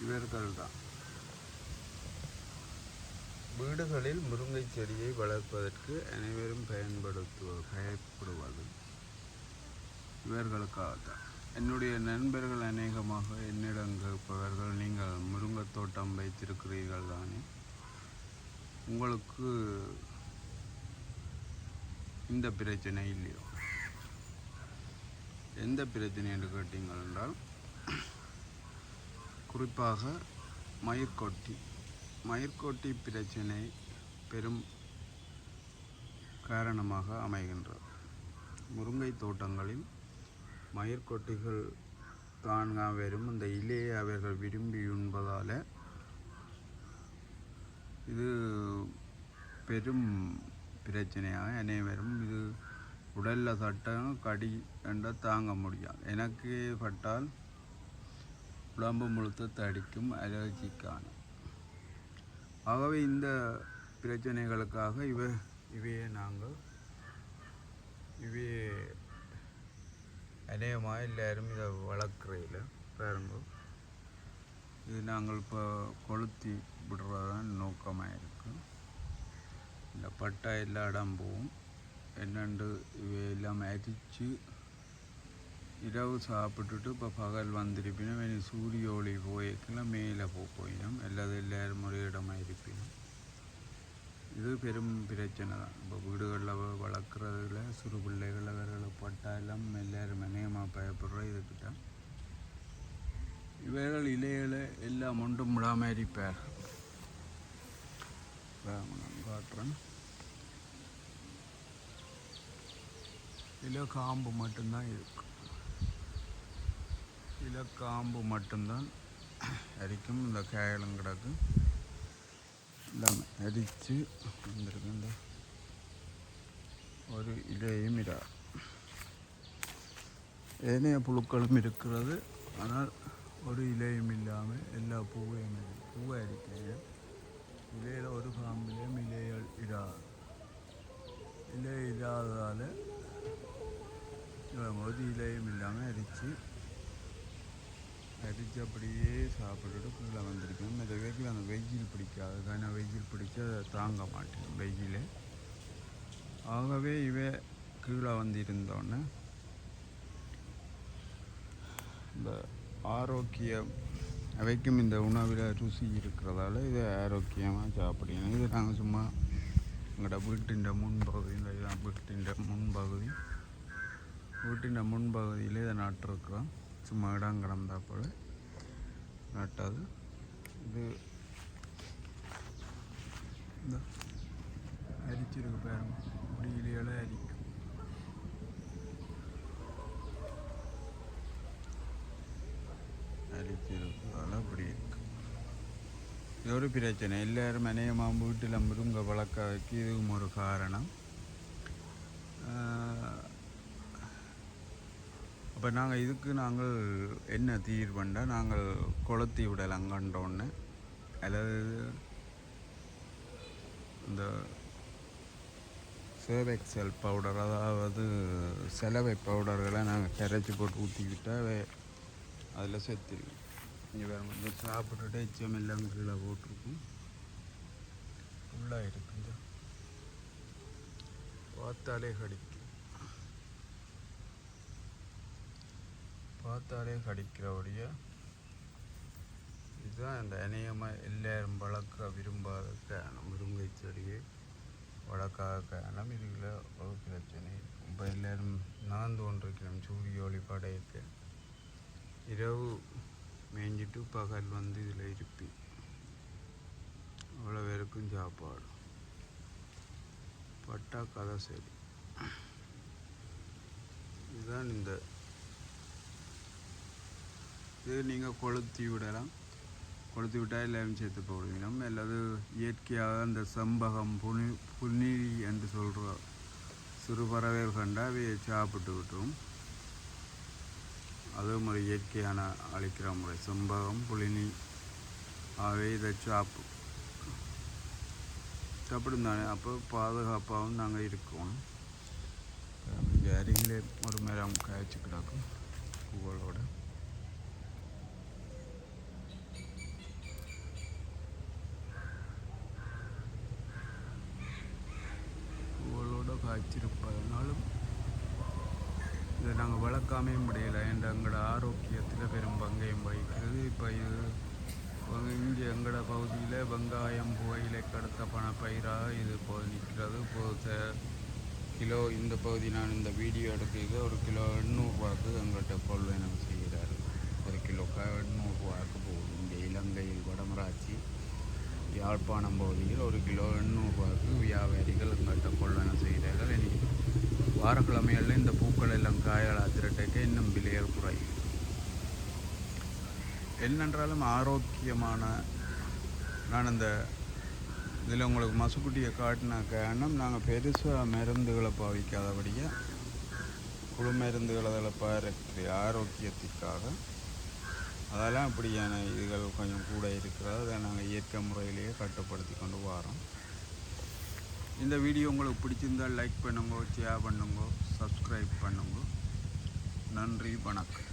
இவர்கள் தான் வீடுகளில் முருங்கை செடியை வளர்ப்பதற்கு அனைவரும் பயன்படுத்துவ பயப்படுவது. இவர்களுக்காக தான் என்னுடைய நண்பர்கள் அநேகமாக என்னிடம் கேட்பவர்கள் நீங்கள் முருங்கைத் தோட்டம் வைத்திருக்கிறீர்கள் தானே? உங்களுக்கு இந்த பிரச்சனை இல்லையோ? எந்த பிரச்சனை? என்று கேட்டீங்கள் என்றால் குறிப்பாக மயிர்கொட்டி. மயிர்கொட்டி பிரச்சனை பெரும் காரணமாக அமைகின்றது. முருங்கை தோட்டங்களில் மயிர்கொட்டிகள் தான்கா வரும் இந்த இலையை அவர்கள் விரும்பி உண்பதால் இது பெரும் பிரச்சனையாக அனைவரும் இது உடலில் சட்டம் கடி என்றால் தாங்க முடியாது. எனக்கு பட்டால் உடம்பு முழுத்து தடிக்கும் அலர்ஜிக்கான. ஆகவே இந்த பிரச்சனைகளுக்காக இவ இவையே நாங்கள் இவையே அநேகமாக எல்லாரும் இதை வளர்க்குறையில் பாருங்க. இது நாங்கள் இப்போ கொளுத்தி விடுறதான் நோக்கமாக இருக்கு. இந்த பட்டா எல்லா இடம் போகும் என்னண்டு இவையெல்லாம் அரித்து இரவு சாப்பிட்டுட்டு இப்போ பகல் வந்திருப்பினும் இனி சூரிய ஒளி போயிருக்கலாம் மேலே போ போயினும் எல்லாது எல்லாரும் ஒரே இடமா இருப்பினும். இது பெரும் பிரச்சனை தான். இப்போ வீடுகளில் வளர்க்குறதுல சிறு பிள்ளைகள் அவர்களை பட்டாலும் எல்லாம் எல்லாரும் அநேகமாக பயப்படுற இதுக்கிட்ட. இவர்கள் இலைகளை எல்லாம் ஒன்றும் விடாமல் இருப்பார் நான் காட்டுறேன். இலை காம்பு மட்டும்தான் இருக்கும் இலை காம்பு மட்டும்தான் அரிக்கும் இந்த காயலும் கிடக்கு எல்லாமே அரித்து வந்திருக்கு இந்த ஒரு இலையும் இரா ஏனைய புழுக்களும் இருக்கிறது ஆனால் ஒரு இலையும் இல்லாமல் எல்லா பூவையும் இருக்கு பூவை அரிக்கைங்க இலையில் ஒரு காம்பிலையும் இலைகள் இராது இலை இல்லாததால் ஒரு இலையும் இல்லாமல் அரித்து அரித்து அப்படியே சாப்பிட்டுட்டு கீழே வந்திருக்கேன் இந்த வெயில் அந்த வெயில் பிடிக்காது. ஏன்னா வெயில் பிடிச்சா தாங்க மாட்டேன் வெயில். ஆகவே இவ கீழே வந்திருந்தோன்னே இந்த ஆரோக்கியம் அவைக்கும் இந்த உணவில் ருசி இருக்கிறதால இதை ஆரோக்கியமாக சாப்பிடணும். இது நாங்கள் சும்மா எங்களோட வீட்டின் முன்பகுதி இந்த இதான் வீட்டின் முன்பகுதி. வீட்டின் முன்பகுதியில் இதை நாட்டிருக்கிறோம். சும்மா இடம் கிடந்தா போல். நட்டாது. இது இந்த அரிச்சிருக்கு பாருங்க. முடியிலேயே அரிக்கும். அரிச்சிருக்கிறதால அப்படி இருக்கு. இது ஒரு பிரச்சனை. எல்லோரும் அநேகமாக வீட்டில் முருங்கை வளர்க்க வைக்க இதுவும் ஒரு காரணம். அப்போ நாங்கள் இதுக்கு நாங்கள் என்ன தீர்வுண்டா? நாங்கள் கொளுத்தி விடலாம் கண்டோன்னு அல்லது இந்த சேவெக்சல் பவுடர் அதாவது செலவை பவுடர்களை நாங்கள் கரைச்சி போட்டு ஊற்றிக்கிட்டால் அதில் சேர்த்துருவோம் இங்கே வேறு வந்து சாப்பிட்டுட்டு எச்சம் எல்லாம் கீழே போட்டிருக்கும். ஃபுல்லாக இருக்குங்க. பார்த்தாலே கடிக்கும். பார்த்தாலே கடிக்கிறபடிய இதுதான் இந்த அநேகமாக எல்லாரும் வளர்க்க விரும்பாத காரணம் முருங்கை செடியை வளர்க்காத காரணம் இதில் ஒரு பிரச்சனை. இப்போ எல்லாரும் நான் தோன்றிருக்கிறோம் சூரிய ஒளி படையக்க. இரவு மேய்ஞ்சிட்டு பகல் வந்து இதில் இருப்பி. அவ்வளோ பேருக்கும் சாப்பாடு. பட்டா கதை சரி. இதுதான் இந்த இது நீங்கள் கொளுத்தி விடலாம். கொளுத்தி விட்டால் எல்லாரும் சேர்த்து போடுவீங்க அல்லது இயற்கையாக அந்த செம்பகம் புனி புனிரி என்று சொல்கிற சிறு பறவைகள் கண்டால் அவையை சாப்பிட்டு விட்டுரும். அதுவும் ஒரு இயற்கையான அழிக்கிற முறை. செம்பகம் புளினி ஆகவே இதை சாப்பு சாப்பிடும் தானே. அப்போ பாதுகாப்பாகவும் நாங்கள் இருக்கோம். இங்கே அருகிலே ஒரு மரம் காய்ச்சி கிடக்கும். பூக்களோட. வைத்திருப்பதனாலும் இதை நாங்கள் வளர்க்காமையும் முடியலை. என்ற எங்களோட ஆரோக்கியத்தில் பெரும் பங்கையும் வகிக்கிறது? இப்போ இது இங்கே எங்களோட பகுதியில் வெங்காயம் புகையிலை கடத்த பணப்பயிராக இது இப்போது நிற்கிறது. இப்போது கிலோ இந்த பகுதி நான் இந்த வீடியோ எடுக்கிறது ஒரு கிலோ எண்ணூறுரூவாக்கு எங்கள்கிட்ட கொள்வனம் செய்கிறார் ஒரு கிலோ எண்ணூறுரூவாக்கு போகுது. இங்கே இலங்கையில் வடமராட்சி யாழ்ப்பாணம் பகுதியில் ஒரு கிலோ எண்ணூறுரூவாக்கு வியாபாரிகள் எங்கள்கிட்ட கொள்ளனை செய்கிறார்கள் இனி வாரக்கிழமைகளில் இந்த பூக்கள் எல்லாம் காயால் அதிரட்டைக்கு இன்னும் விலையர் குறையும். என்னென்றாலும் ஆரோக்கியமான நான் இந்த இதில் உங்களுக்கு மசுக்குட்டியை காட்டின காரணம் நாங்கள் பெருசாக மருந்துகளை பாவிக்காதபடியாக குழு மருந்துகளை அதில் பாரக்கூடிய ஆரோக்கியத்திற்காக அதெல்லாம் அப்படியான இதுகள் கொஞ்சம் கூட இருக்கிறது. அதை நாங்கள் இயற்கை முறையிலேயே கட்டுப்படுத்தி கொண்டு வரோம். இந்த வீடியோ உங்களுக்கு பிடிச்சிருந்தால் லைக் பண்ணுங்க ஷேர் பண்ணுங்க சப்ஸ்கிரைப் பண்ணுங்க. நன்றி வணக்கம்.